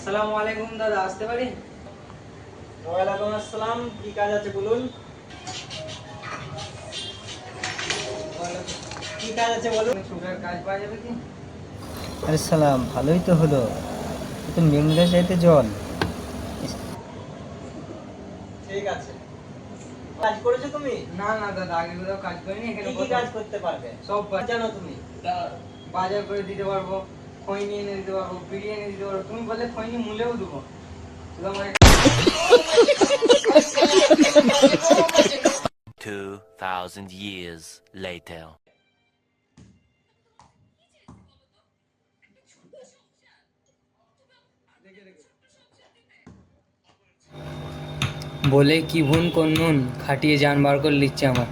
আসসালামু আলাইকুম দাদা আসতে পারি? ওয়ালাইকুম আসসালাম কি কাজ আছে বলুন? কি কাজ আছে বলুন? ছুটার কাজ পাওয়া যাবে কি? আরে সালাম ভালোই তো হলো। তো চাইতে জল। ঠিক আছে। কাজ করেছ তুমি? না না দাদা আগে কোথাও কাজ করিনি এখানে কি কাজ করতে পারবে? সব। জানো তুমি? বাজার করে দিতে পারব। খৈনি এনে দিতে পারবো বিড়ি এনে দিতে পারবো তুমি বললে খৈনি মূলেও দেবো শুধু আমাকে 2,000 years later. বলে কি ভুন কোন নুন খাটিয়ে জান বার করে লিচ্ছে আমার